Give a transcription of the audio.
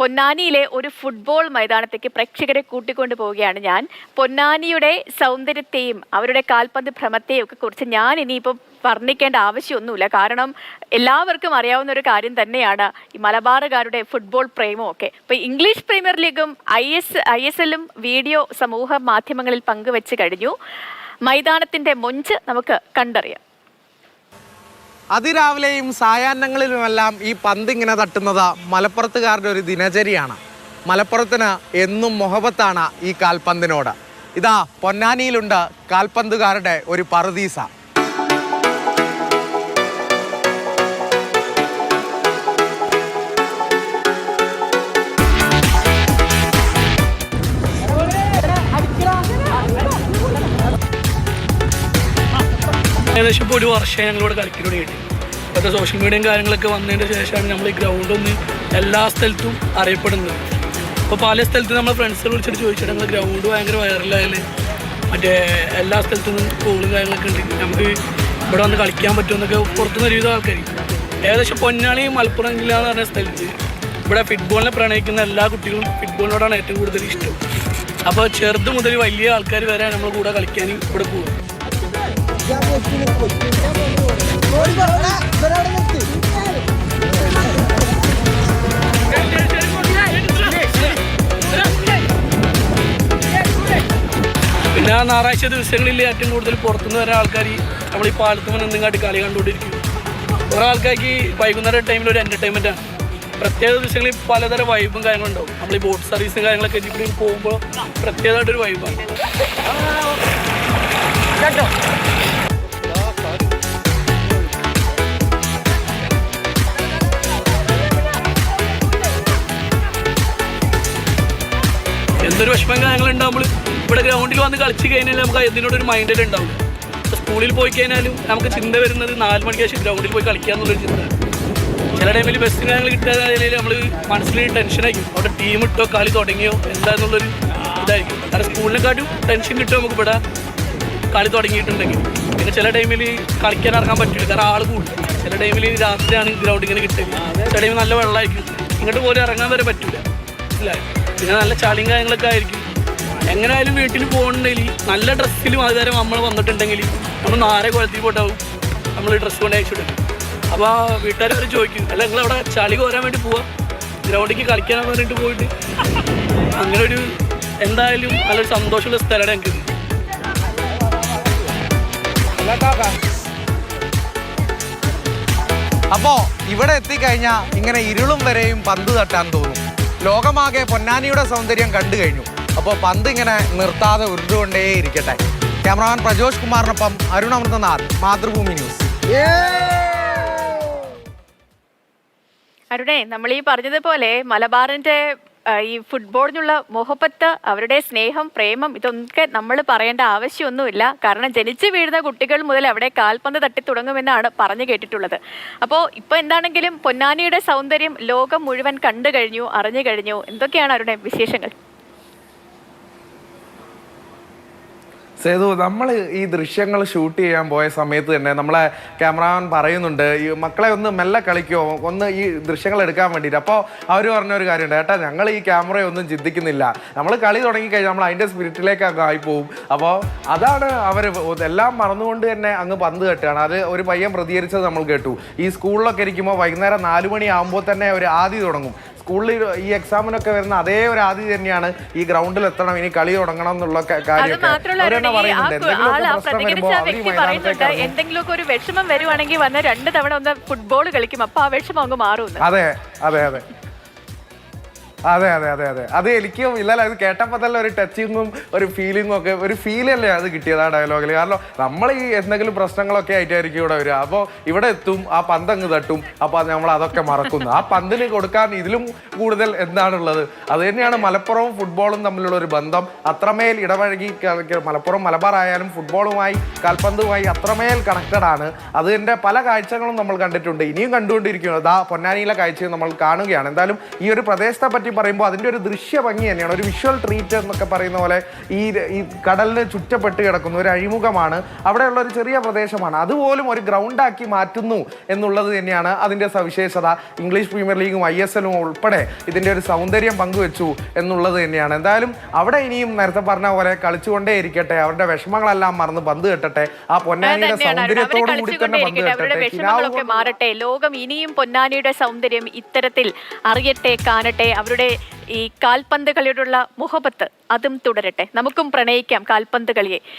പൊന്നാനിയിലെ ഒരു ഫുട്ബോൾ മൈതാനത്തേക്ക് പ്രേക്ഷകരെ കൂട്ടിക്കൊണ്ടു പോവുകയാണ് ഞാൻ. പൊന്നാനിയുടെ സൗന്ദര്യത്തെയും അവരുടെ കാൽപന്ത് ഭ്രമത്തെയും ഒക്കെ കുറിച്ച് ഞാൻ ഇനിയിപ്പോൾ വർണിക്കേണ്ട ആവശ്യമൊന്നുമില്ല. കാരണം എല്ലാവർക്കും അറിയാവുന്ന ഒരു കാര്യം തന്നെയാണ് ഈ മലബാറുകാരുടെ ഫുട്ബോൾ പ്രേമവും ഒക്കെ. ഇപ്പൊ ഇംഗ്ലീഷ് പ്രീമിയർ ലീഗും ഐ എസ് ഐ എസ് എല്ലും വീഡിയോ സമൂഹ മാധ്യമങ്ങളിൽ പങ്കുവെച്ച് കഴിഞ്ഞു. മൈതാനത്തിന്റെ മൊഞ്ച് നമുക്ക് കണ്ടറിയാം. അതിരാവിലെയും സായാഹ്നങ്ങളിലുമെല്ലാം ഈ പന്ത് ഇങ്ങനെ തട്ടുന്നത് മലപ്പുറത്തുകാരുടെ ഒരു ദിനചര്യയാണ്. മലപ്പുറത്തിന് എന്നും മുഹബത്താണ് ഈ കാൽപന്തിനോട്. ഇതാ പൊന്നാനിയിലുണ്ട് കാൽപന്തുകാരുടെ ഒരു പറുദീസ. ഏകദേശം ഇപ്പോൾ ഒരു വർഷം ഞങ്ങളിവിടെ കളിക്കാൻ തുടങ്ങിയിട്ട്. ഇപ്പോഴത്തെ സോഷ്യൽ മീഡിയയും കാര്യങ്ങളൊക്കെ വന്നതിന് ശേഷമാണ് നമ്മൾ ഈ ഗ്രൗണ്ട് ഒന്ന് എല്ലാ സ്ഥലത്തും അറിയപ്പെടുന്നത്. അപ്പോൾ പല സ്ഥലത്തും നമ്മളെ ഫ്രണ്ട്സുകൾ വിളിച്ചിട്ട് ചോദിച്ചിട്ട് ഞങ്ങൾ ഗ്രൗണ്ട് ഭയങ്കര വൈറലായാൽ മറ്റേ എല്ലാ സ്ഥലത്തും കോളും കാര്യങ്ങളൊക്കെ ഉണ്ട്. നമുക്ക് ഇവിടെ വന്ന് കളിക്കാൻ പറ്റുമെന്നൊക്കെ പുറത്തുനിന്ന് ഒരുവിധ ആൾക്കാർ ഏകദേശം പൊന്നാണി മലപ്പുറം ജില്ല എന്ന് പറഞ്ഞ സ്ഥലത്ത് ഇവിടെ ഫുട്ബോളിനെ പ്രണയിക്കുന്ന എല്ലാ കുട്ടികളും ഫുട്ബോളിനോടാണ് ഏറ്റവും കൂടുതൽ ഇഷ്ടം. അപ്പോൾ ചെറുത് മുതൽ വലിയ ആൾക്കാർ വരെ നമ്മൾ കൂടെ കളിക്കാനും ഇവിടെ പോകും പിന്നെ ഞായറാഴ്ച ദിവസങ്ങളിൽ ഏറ്റവും കൂടുതൽ പുറത്തുനിന്ന് വരെ ആൾക്കാർ നമ്മൾ ഈ പാലത്ത് നിന്നിങ്ങാട്ട് കളി കണ്ടുകൊണ്ടിരിക്കും. കുറേ ആൾക്കാർക്ക് വൈകുന്നേരം ടൈമിൽ ഒരു എന്റർടൈൻമെന്റ് ആണ്. പ്രത്യേക ദിവസങ്ങളിൽ പലതരം വൈബും കാര്യങ്ങളുണ്ടാവും നമ്മൾ ഈ ബോട്ട് സർവീസും കാര്യങ്ങളൊക്കെ ഇപ്പോഴും പോകുമ്പോൾ പ്രത്യേകമായിട്ടൊരു വൈബാണ് എന്തൊരു വിഷമം കാര്യങ്ങൾ ഉണ്ടാകുമ്പോൾ ഇവിടെ ഗ്രൗണ്ടിൽ വന്ന് കളിച്ച് കഴിഞ്ഞാൽ നമുക്ക് അതിനോടൊരു മൈൻഡിൽ ഉണ്ടാവും. സ്കൂളിൽ പോയി കഴിഞ്ഞാലും നമുക്ക് ചിന്ത വരുന്നത് നാല് മണിക്ക് ശേഷം ഗ്രൗണ്ടിൽ പോയി കളിക്കുക എന്നുള്ളൊരു ചിന്ത. ചില ടൈമിൽ ബസ്സിന് ഞങ്ങൾ കിട്ടാതെ നമ്മൾ മനസ്സിൽ ടെൻഷനായിരിക്കും അവിടെ ടീം ഇട്ടോ കളി തുടങ്ങിയോ എന്താന്നുള്ളൊരു ഇതായിരിക്കും. കാരണം സ്കൂളിനെക്കാട്ടും ടെൻഷൻ കിട്ടും നമുക്ക് ഇവിടെ കളി തുടങ്ങിയിട്ടുണ്ടെങ്കിൽ. പിന്നെ ചില ടൈമിൽ കളിക്കാൻ ഇറങ്ങാൻ പറ്റില്ല. കാരണം ആൾ കൂടും. ചില ടൈമിൽ രാത്രിയാണ് ഗ്രൗണ്ട് ഇങ്ങനെ കിട്ടുക. ചില ടൈമിൽ നല്ല വെള്ളമായിരിക്കും. ഇങ്ങോട്ട് പോലും ഇറങ്ങാൻ വരെ പറ്റില്ല മനസ്സിലായോ പിന്നെ നല്ല ചളിയും കാര്യങ്ങളൊക്കെ ആയിരിക്കും. എങ്ങനെയായാലും വീട്ടിൽ പോകുന്നുണ്ടെങ്കിൽ നല്ല ഡ്രസ്സിലും അതുവരെ നമ്മൾ വന്നിട്ടുണ്ടെങ്കിൽ നമ്മൾ നാരെ കുളത്തിൽ പോട്ടാവും നമ്മൾ ഡ്രസ്സ് കൊണ്ട് അയച്ചു കൊടുക്കും അപ്പോൾ ആ വീട്ടുകാർ അവർ ചോദിക്കും അല്ല നിങ്ങൾ അവിടെ ചളി കോരാൻ വേണ്ടി പോവാം? ഗ്രൗണ്ടിലേക്ക് കളിക്കാൻ പറഞ്ഞിട്ട് പോയിട്ട്? അങ്ങനെ ഒരു എന്തായാലും നല്ലൊരു സന്തോഷമുള്ള സ്ഥലമാണ് എനിക്ക്. അപ്പോ ഇവിടെ എത്തിക്കഴിഞ്ഞാൽ ഇങ്ങനെ ഇരുളും വരെയും പന്ത് തട്ടാൻ തോന്നും. ലോകമാകെ പൊന്നാനിയുടെ സൗന്ദര്യം കണ്ടു കഴിഞ്ഞു. അപ്പോൾ പന്ത് ഇങ്ങനെ നിർത്താതെ ഉരുണ്ടുകൊണ്ടേ ഇരിക്കട്ടെ ക്യാമറാമാൻ പ്രജോഷ് കുമാറിനൊപ്പം അരുൺ അമൃതനാഥ് മാതൃഭൂമി ന്യൂസ്. അരുണേ നമ്മൾ ഈ പറഞ്ഞതുപോലെ മലബാറിന്റെ ഈ ഫുട്ബോളിനുള്ള മുഹബത്ത് അവരുടെ സ്നേഹം പ്രേമം ഇതൊക്കെ നമ്മൾ പറയേണ്ട ആവശ്യമൊന്നുമില്ല. കാരണം ജനിച്ചു വീഴുന്ന കുട്ടികൾ മുതൽ അവിടെ കാൽപന്ത് തട്ടി തുടങ്ങുമെന്നാണ് പറഞ്ഞു കേട്ടിട്ടുള്ളത്. അപ്പോൾ ഇപ്പോൾ എന്താണെങ്കിലും പൊന്നാനിയുടെ സൗന്ദര്യം ലോകം മുഴുവൻ കണ്ടു കഴിഞ്ഞു അറിഞ്ഞു കഴിഞ്ഞു. എന്തൊക്കെയാണ് അവരുടെ വിശേഷങ്ങൾ? സേതു നമ്മൾ ഈ ദൃശ്യങ്ങൾ ഷൂട്ട് ചെയ്യാൻ പോയ സമയത്ത് തന്നെ നമ്മളെ ക്യാമറാമാൻ പറയുന്നുണ്ട് ഈ മക്കളെ ഒന്ന് മെല്ലെ കളിക്കുമോ ഒന്ന് ഈ ദൃശ്യങ്ങൾ എടുക്കാൻ വേണ്ടിയിട്ട്. അപ്പോൾ അവർ പറഞ്ഞ ഒരു കാര്യമുണ്ട് ഏട്ടാ ഞങ്ങൾ ഈ ക്യാമറയൊന്നും ചിന്തിക്കുന്നില്ല. നമ്മൾ കളി തുടങ്ങിക്കഴിഞ്ഞാൽ നമ്മൾ അതിന്റെ സ്പിരിറ്റിലേക്ക് അങ്ങ് ആയിപ്പോവും. അപ്പോൾ അതാണ് അവർ എല്ലാം മറന്നുകൊണ്ട് തന്നെ അങ്ങ് പന്ത് കെട്ടുകയാണ് അത് ഒരു പയ്യൻ പ്രതികരിച്ചത് നമ്മൾ കേട്ടു. ഈ സ്കൂളിലൊക്കെ ഇരിക്കുമ്പോൾ വൈകുന്നേരം നാല് മണി തന്നെ ഒരു ആദ്യം തുടങ്ങും. സ്കൂളിൽ ഈ എക്സാമിനൊക്കെ വരുന്ന അതേ ഒരു ആദ്യം തന്നെയാണ് ഈ ഗ്രൗണ്ടിൽ എത്തണം ഇനി കളി തുടങ്ങണം എന്നുള്ള കാര്യമൊക്കെ. എന്തെങ്കിലുമൊക്കെ. ഒരു വിഷമം വരുവാണെങ്കിൽ വന്ന രണ്ട് തവണ ഒന്ന് ഫുട്ബോൾ കളിക്കും അപ്പൊ ആ വിഷമം അങ്ങ് മാറും അതെ അതെ അതെ. അതെ അതെ അതെ അതെ. അത് എനിക്കും ഇല്ലല്ല അത് കേട്ടപ്പോൾ തന്നെ ഒരു ടച്ചിങ്ങും ഒരു ഫീലിങ്ങും ഒക്കെ ഒരു ഫീൽ അല്ലേ അത് കിട്ടിയത് ആ ഡയലോഗിൽ കാരണം നമ്മൾ ഈ എന്തെങ്കിലും പ്രശ്നങ്ങളൊക്കെ ആയിട്ടായിരിക്കും ഇവിടെ വരിക. അപ്പോൾ ഇവിടെ എത്തും ആ പന്ത് അങ്ങ് തട്ടും അപ്പോൾ നമ്മൾ അതൊക്കെ മറക്കുന്നു ആ പന്തിന് കൊടുക്കാൻ ഇതിലും കൂടുതൽ എന്താണുള്ളത്? അത് തന്നെയാണ് മലപ്പുറവും ഫുട്ബോളും തമ്മിലുള്ള ഒരു ബന്ധം. അത്രമേൽ ഇടപഴകി മലപ്പുറം മലബാർ ആയാലും ഫുട്ബോളുമായി കാൽപന്തുമായി അത്രമേൽ കണക്റ്റഡ് ആണ്. അതിന്റെ പല കാഴ്ചകളും നമ്മൾ കണ്ടിട്ടുണ്ട്. ഇനിയും കണ്ടുകൊണ്ടിരിക്കുന്നത് ആ പൊന്നാനിയിലെ കാഴ്ചയും നമ്മൾ കാണുകയാണ്. എന്തായാലും ഈ ഒരു പ്രദേശത്തെ പറ്റി മാറ്റി പറയുമ്പോൾ അതിന്റെ ഒരു ദൃശ്യ ഭംഗി തന്നെയാണ്. ഒരു വിഷ്വൽ ട്രീറ്റ് എന്നൊക്കെ പറയുന്ന പോലെ ഈ ഈ കടലിന് ചുറ്റപ്പെട്ട് കിടക്കുന്ന ഒരു അഴിമുഖമാണ്. അവിടെയുള്ള ഒരു ചെറിയ പ്രദേശമാണ്. അതുപോലും ഒരു ഗ്രൗണ്ടാക്കി മാറ്റുന്നു എന്നുള്ളത് തന്നെയാണ് അതിന്റെ സവിശേഷത. ഇംഗ്ലീഷ് പ്രീമിയർ ലീഗും ഐ എസ് എല്ലും ഉൾപ്പെടെ ഇതിന്റെ ഒരു സൗന്ദര്യം പങ്കുവെച്ചു എന്നുള്ളത് തന്നെയാണ്. എന്തായാലും അവിടെ ഇനിയും നേരത്തെ പറഞ്ഞ പോലെ കളിച്ചുകൊണ്ടേ ഇരിക്കട്ടെ. അവരുടെ വിഷമങ്ങളെല്ലാം മറന്ന് പന്ത് കെട്ടട്ടെ. ആ പൊന്നാനിയുടെ സൗന്ദര്യത്തോട് കൂടി തന്നെ പന്ത് കെട്ടട്ടെ. മാറട്ടെ. ലോകം ഇനിയും പൊന്നാനിയുടെ സൗന്ദര്യം ഇത്തരത്തിൽ അറിയട്ടെ കാണട്ടെ. അവരുടെ ഈ കാൽപന്ത് കളിയോടുള്ള മുഹബത്ത് അതും തുടരട്ടെ. നമുക്കും പ്രണയിക്കാം കാൽപന്ത് കളിയെ.